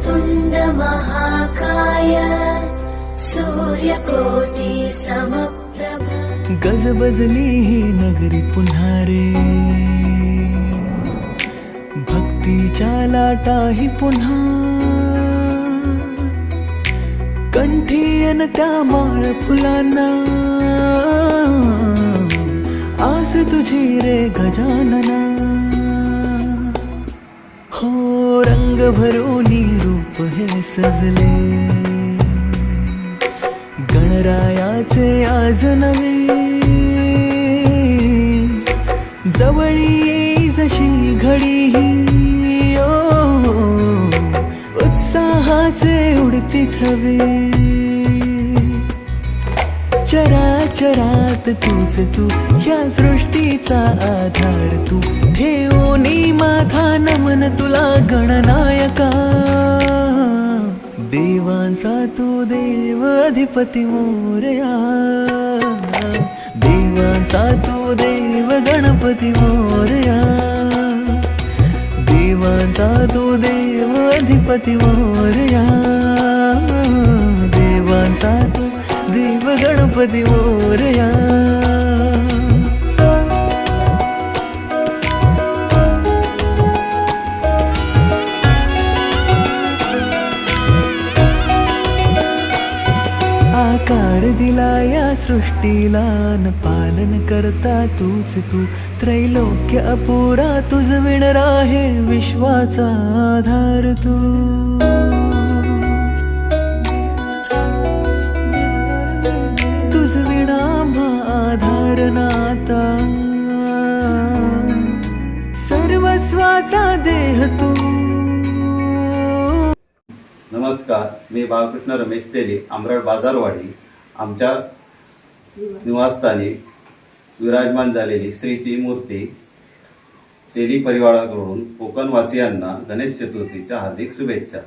वक्रतुण्ड महाकाय सूर्यकोटि समप्रभ गजबजली ही नगरी पुन्हा रे भक्तीच्या लाटाही पुन्हा कंठी अन त्या माळ फुलांना आस तुझी रे गजानना हो रंग भरोनी रूप हे सजले. गणरायाचे आज नवे. जवळी येई जशी घडी ही ओ, उत्साहाचे उडती थवे. चराचरात तूच तू या सृष्टीचा आधार तू. ठेवणी माझा नमन तुला गणना देवांचा तू देव अधिपती मोरया देवांचा तू देव गणपती मोरया देवांचा तू देव अधिपती मोरया देवांचा तू देव गणपती मोरया. आकार दिला या सृष्टीला न पालन करता तूच तू. त्रैलोक्य अपुरा तुझ विण आहे विश्वाचा आधार तू. तुझ विणा आधार नाता. सर्वस्वाचा देह तू. नमस्कार. मी बाळकृष्ण रमेश तेली आमराड बाजारवाडी आमच्या निवासस्थानी विराजमान झालेली श्रीची मूर्ती तेली परिवाराकडून कोकणवासियांना गणेश चतुर्थीच्या हार्दिक शुभेच्छा.